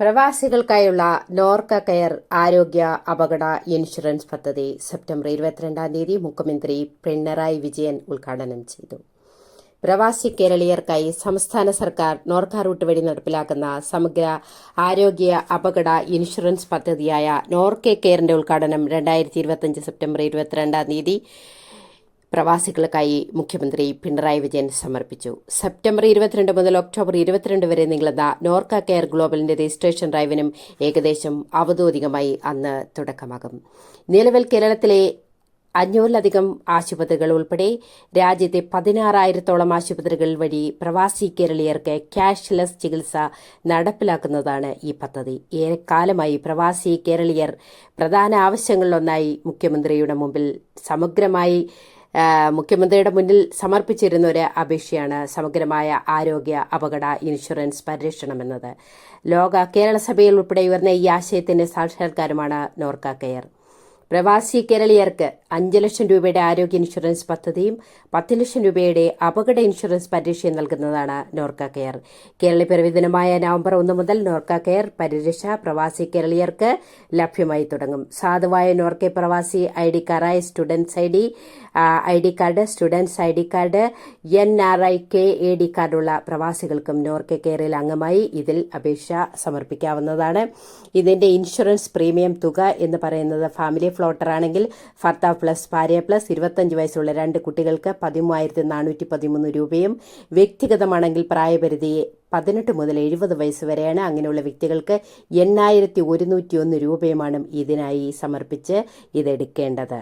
പ്രവാസികൾക്കായുള്ള Norka care ആരോഗ്യ അപകട insurance പദ്ധതി സെപ്റ്റംബർ ഇരുപത്തിരണ്ടാം തീയതി മുഖ്യമന്ത്രി പിണറായി വിജയൻ ഉദ്ഘാടനം ചെയ്തു. പ്രവാസി കേരളീയർക്കായി സംസ്ഥാന സർക്കാർ നോർക്ക റൂട്ട് വഴി നടപ്പിലാക്കുന്ന സമഗ്ര ആരോഗ്യ അപകട ഇൻഷുറൻസ് പദ്ധതിയായ നോർക്കെ കെയറിന്റെ ഉദ്ഘാടനം രണ്ടായിരത്തി ഇരുപത്തിയഞ്ച് സെപ്റ്റംബർ ഇരുപത്തിരണ്ടാം തീയതി പ്രവാസികൾക്കായി മുഖ്യമന്ത്രി പിണറായി വിജയൻ സമർപ്പിച്ചു. സെപ്റ്റംബർ ഇരുപത്തിരണ്ട് മുതൽ ഒക്ടോബർ ഇരുപത്തിരണ്ട് വരെ നീളുന്ന നോർക്ക കെയർ ഗ്ലോബലിന്റെ രജിസ്ട്രേഷൻ ഡ്രൈവിനും ഏകദേശം ഔദ്യോഗികമായി അന്ന് തുടക്കമാകും. നിലവിൽ കേരളത്തിലെ അഞ്ഞൂറിലധികം ആശുപത്രികൾ ഉൾപ്പെടെ രാജ്യത്തെ പതിനാറായിരത്തോളം ആശുപത്രികൾ വഴി പ്രവാസി കേരളീയർക്ക് ക്യാഷ്ലെസ് ചികിത്സ നടപ്പിലാക്കുന്നതാണ് ഈ പദ്ധതി. ഏറെക്കാലമായി പ്രവാസി കേരളീയർ പ്രധാന ആവശ്യങ്ങളിലൊന്നായി മുഖ്യമന്ത്രിയുടെ മുമ്പിൽ സമഗ്രമായി മുഖ്യമന്ത്രിയുടെ മുന്നിൽ സമർപ്പിച്ചിരുന്ന ഒരു അപേക്ഷയാണ് സമഗ്രമായ ആരോഗ്യ അപകട ഇൻഷുറൻസ് പരിരക്ഷണമെന്നത് ലോക കേരള സഭയിൽ ഉൾപ്പെടെ ഉയർന്ന ഈ ആശയത്തിന്റെ സാക്ഷാത്കാരമാണ് നോർക്ക കെയർ. പ്രവാസി കേരളീയർക്ക് അഞ്ച് ലക്ഷം രൂപയുടെ ആരോഗ്യ ഇൻഷുറൻസ് പദ്ധതിയും പത്ത് ലക്ഷം രൂപയുടെ അപകട ഇൻഷുറൻസ് പരിരക്ഷയും നൽകുന്നതാണ് നോർക്ക കെയർ. കേരള ദിനമായ നവംബർ ഒന്ന് മുതൽ നോർക്ക കെയർ പരിരക്ഷ പ്രവാസി കേരളീയർക്ക് ലഭ്യമായി തുടങ്ങും. സാധുവായ നോർക്കെ പ്രവാസി I D കാർഡായ students I D I D card students I D card N R I K A D കാർഡുള്ള പ്രവാസികൾക്കും നോർക്കെ കെയറിൽ അംഗമായി ഇതിൽ അപേക്ഷ സമർപ്പിക്കാവുന്നതാണ്. ഇതിന്റെ ഇൻഷുറൻസ് പ്രീമിയം തുക എന്ന് പറയുന്നത് ഫാമിലി ഫ്ലോട്ടർ ആണെങ്കിൽ ഭർത്താവ് പ്ലസ് ഭാര്യ പ്ലസ് ഇരുപത്തഞ്ച് വയസ്സുള്ള രണ്ട് കുട്ടികൾക്ക് പതിമൂവായിരത്തി നാനൂറ്റി പതിമൂന്ന് രൂപയും വ്യക്തിഗതമാണെങ്കിൽ പ്രായപരിധി പതിനെട്ട് മുതൽ എഴുപത് വയസ്സ് വരെയാണ്. അങ്ങനെയുള്ള വ്യക്തികൾക്ക് എണ്ണായിരത്തി ഒരുന്നൂറ്റി ഒന്ന് രൂപയുമാണ് ഇതിനായി സമർപ്പിച്ച് ഇതെടുക്കേണ്ടത്.